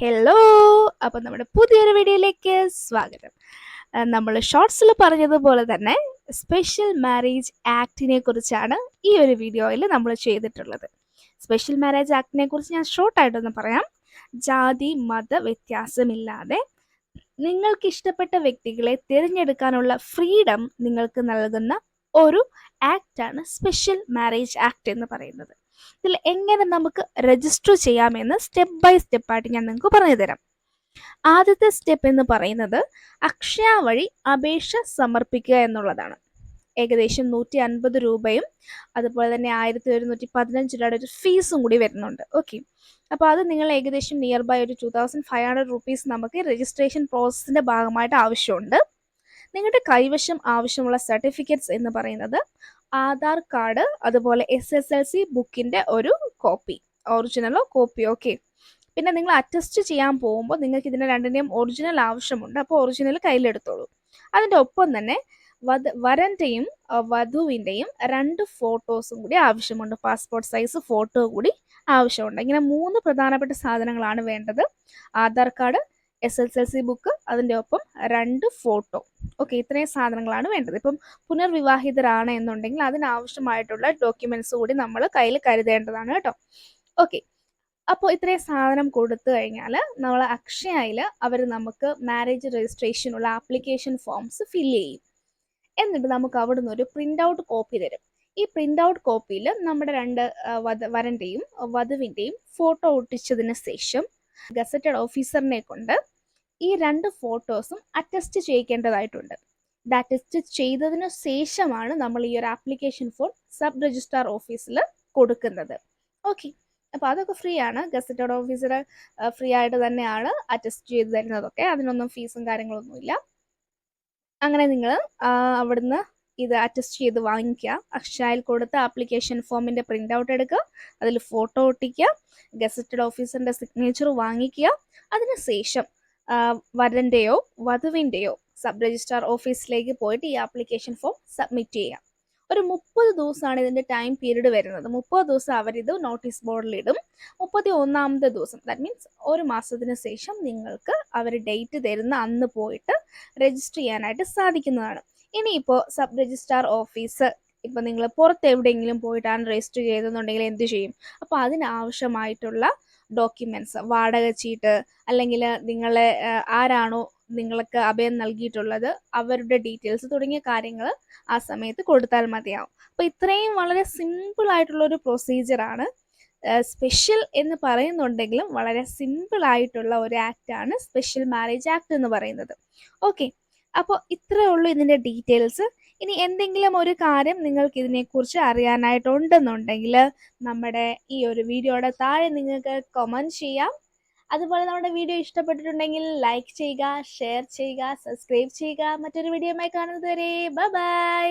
Hello അപ്പം നമ്മുടെ പുതിയൊരു വീഡിയോയിലേക്ക് സ്വാഗതം. നമ്മൾ ഷോർട്സിൽ പറഞ്ഞതുപോലെ തന്നെ സ്പെഷ്യൽ മാരേജ് ആക്ടിനെ കുറിച്ചാണ് ഈ ഒരു വീഡിയോയിൽ നമ്മൾ ചെയ്തിട്ടുള്ളത്. സ്പെഷ്യൽ മാരേജ് ആക്ടിനെ കുറിച്ച് ഞാൻ ഷോർട്ടായിട്ടൊന്ന് പറയാം. ജാതി മത വ്യത്യാസമില്ലാതെ നിങ്ങൾക്ക് ഇഷ്ടപ്പെട്ട വ്യക്തികളെ തിരഞ്ഞെടുക്കാനുള്ള ഫ്രീഡം നിങ്ങൾക്ക് നൽകുന്ന ഒരു ആക്റ്റാണ് സ്പെഷ്യൽ മാരേജ് ആക്ട് എന്ന് പറയുന്നത്. ഇതിൽ എങ്ങനെ നമുക്ക് രജിസ്റ്റർ ചെയ്യാമെന്ന് സ്റ്റെപ്പ് ബൈ സ്റ്റെപ്പായിട്ട് ഞാൻ നിങ്ങൾക്ക് പറഞ്ഞു തരാം ആദ്യത്തെ സ്റ്റെപ്പ് എന്ന് പറയുന്നത് അക്ഷയ വഴി അപേക്ഷ സമർപ്പിക്കുക എന്നുള്ളതാണ്. ഏകദേശം നൂറ്റി അൻപത് രൂപയും അതുപോലെ തന്നെ ആയിരത്തി ഒരുന്നൂറ്റി പതിനഞ്ച് രൂപയുടെ ഒരു ഫീസും കൂടി വരുന്നുണ്ട്. ഓക്കെ അപ്പോൾ അത് നിങ്ങൾ ഏകദേശം നിയർ ബൈ ഒരു two thousand five hundred rupees നമുക്ക് രജിസ്ട്രേഷൻ പ്രോസസ്സിന്റെ ഭാഗമായിട്ട് ആവശ്യമുണ്ട്. നിങ്ങളുടെ കൈവശം ആവശ്യമുള്ള സർട്ടിഫിക്കറ്റ്സ് എന്ന് പറയുന്നത് ആധാർ കാർഡ് അതുപോലെ എസ് എസ് എൽ സി ബുക്കിന്റെ ഒരു കോപ്പി ഒറിജിനലോ കോപ്പിയോ ഓക്കെ പിന്നെ നിങ്ങൾ അറ്റസ്റ്റ് ചെയ്യാൻ പോകുമ്പോൾ നിങ്ങൾക്ക് ഇതിന്റെ രണ്ടിന്റെയും ഒറിജിനൽ ആവശ്യമുണ്ട്. അപ്പോൾ ഒറിജിനൽ കയ്യിലെടുത്തോളൂ. അതിന്റെ ഒപ്പം തന്നെ വധ വരന്റെയും വധുവിന്റെയും രണ്ട് ഫോട്ടോസും കൂടി ആവശ്യമുണ്ട്. പാസ്പോർട്ട് സൈസ് ഫോട്ടോ കൂടി ആവശ്യമുണ്ട്. ഇങ്ങനെ മൂന്ന് പ്രധാനപ്പെട്ട സാധനങ്ങളാണ് വേണ്ടത്. Aadhaar card S S L C book അതിന്റെ ഒപ്പം രണ്ട് ഫോട്ടോ ഓക്കെ ഇത്രയും സാധനങ്ങളാണ് വേണ്ടത്. ഇപ്പം പുനർവിവാഹിതരാണ് എന്നുണ്ടെങ്കിൽ അതിനാവശ്യമായിട്ടുള്ള ഡോക്യുമെന്റ്സ് കൂടി നമ്മൾ കയ്യിൽ കരുതേണ്ടതാണ് കേട്ടോ. ഓക്കെ അപ്പോൾ ഇത്രയും സാധനം കൊടുത്തു കഴിഞ്ഞാൽ നമ്മൾ അക്ഷയയിൽ അവർ നമുക്ക് മാരേജ് രജിസ്ട്രേഷനുള്ള ആപ്ലിക്കേഷൻ ഫോംസ് ഫില്ല് ചെയ്യും. എന്നിട്ട് നമുക്ക് അവിടെ നിന്ന് ഒരു പ്രിന്റ് ഔട്ട് കോപ്പി തരും. ഈ പ്രിന്റ് ഔട്ട് കോപ്പിയിൽ നമ്മുടെ രണ്ട് വധ വരന്റെയും വധുവിന്റെയും ഫോട്ടോ ഒട്ടിച്ചതിന് ശേഷം ഗസറ്റഡ് ഓഫീസറിനെ കൊണ്ട് ഈ രണ്ട് ഫോട്ടോസും അറ്റസ്റ്റ് ചെയ്യിക്കേണ്ടതായിട്ടുണ്ട്. അറ്റസ്റ്റ് ചെയ്തതിനു ശേഷമാണ് നമ്മൾ ഈ ഒരു ആപ്ലിക്കേഷൻ ഫോം സബ് രജിസ്ട്രാർ ഓഫീസിൽ കൊടുക്കുന്നത്. ഓക്കെ അപ്പോൾ അതൊക്കെ ഫ്രീ ആണ് ഗസറ്റഡ് ഓഫീസർ ഫ്രീ ആയിട്ട് തന്നെയാണ് അറ്റസ്റ്റ് ചെയ്ത് തരുന്നതൊക്കെ. അതിനൊന്നും ഫീസും കാര്യങ്ങളൊന്നുമില്ല അങ്ങനെ നിങ്ങൾ അവിടുന്ന് ഇത് അറ്റസ്റ്റ് ചെയ്ത് വാങ്ങിക്കുക. അക്ഷയയിൽ കൊടുത്ത ആപ്ലിക്കേഷൻ ഫോമിന്റെ പ്രിന്റ് ഔട്ട് എടുക്കുക. അതിൽ ഫോട്ടോ ഒട്ടിക്കുക. ഗസറ്റഡ് ഓഫീസറിന്റെ സിഗ്നേച്ചർ വാങ്ങിക്കുക. അതിനുശേഷം വരന്റെയോ വധുവിന്റെയോ സബ് രജിസ്ട്രാർ ഓഫീസിലേക്ക് പോയിട്ട് ഈ ആപ്ലിക്കേഷൻ ഫോം സബ്മിറ്റ് ചെയ്യാം. ഒരു മുപ്പത് ദിവസമാണ് ഇതിന്റെ ടൈം പീരീഡ് വരുന്നത്. മുപ്പത് ദിവസം അവരിത് നോട്ടീസ് ബോർഡിലിടും മുപ്പത്തി ഒന്നാമത്തെ ദിവസം ദാറ്റ് മീൻസ് ഒരു മാസത്തിന് ശേഷം നിങ്ങൾക്ക് അവർ ഡേറ്റ് തരുന്ന അന്ന് പോയിട്ട് രജിസ്റ്റർ ചെയ്യാനായിട്ട് സാധിക്കുന്നതാണ്. ഇനിയിപ്പോൾ സബ് രജിസ്ട്രാർ ഓഫീസ് ഇപ്പം നിങ്ങൾ പുറത്ത് എവിടെയെങ്കിലും പോയിട്ടാണ് രജിസ്റ്റർ ചെയ്തെന്നുണ്ടെങ്കിൽ എന്ത് ചെയ്യും? അപ്പോൾ അതിനാവശ്യമായിട്ടുള്ള ഡോക്യുമെന്റ്സ് വാടക ചീട്ട് അല്ലെങ്കിൽ നിങ്ങളെ ആരാണോ നിങ്ങൾക്ക് അഭയം നൽകിയിട്ടുള്ളത് അവരുടെ ഡീറ്റെയിൽസ് തുടങ്ങിയ കാര്യങ്ങൾ ആ സമയത്ത് കൊടുത്താൽ മതിയാവും. അപ്പോൾ ഇത്രയും വളരെ സിമ്പിൾ ആയിട്ടുള്ള ഒരു പ്രൊസീജിയറാണ് സ്പെഷ്യൽ എന്ന് പറയുന്നുണ്ടെങ്കിലും വളരെ സിമ്പിൾ ആയിട്ടുള്ള ഒരു ആക്റ്റാണ് സ്പെഷ്യൽ മാരേജ് ആക്ട് എന്ന് പറയുന്നത്. ഓക്കെ അപ്പോൾ ഇത്രയേ ഉള്ളൂ ഇതിന്റെ ഡീറ്റെയിൽസ് ഇനി എന്തെങ്കിലും ഒരു കാര്യം നിങ്ങൾക്ക് ഇതിനെക്കുറിച്ച് അറിയാനായിട്ടുണ്ടെന്നുണ്ടെങ്കിൽ നമ്മുടെ ഈ ഒരു വീഡിയോയുടെ താഴെ നിങ്ങൾക്ക് കമന്റ് ചെയ്യാം. അതുപോലെ നമ്മുടെ വീഡിയോ ഇഷ്ടപ്പെട്ടിട്ടുണ്ടെങ്കിൽ ലൈക്ക് ചെയ്യുക ഷെയർ ചെയ്യുക സബ്സ്ക്രൈബ് ചെയ്യുക. മറ്റൊരു വീഡിയോയുമായി കാണുന്നത് വരെ ബൈ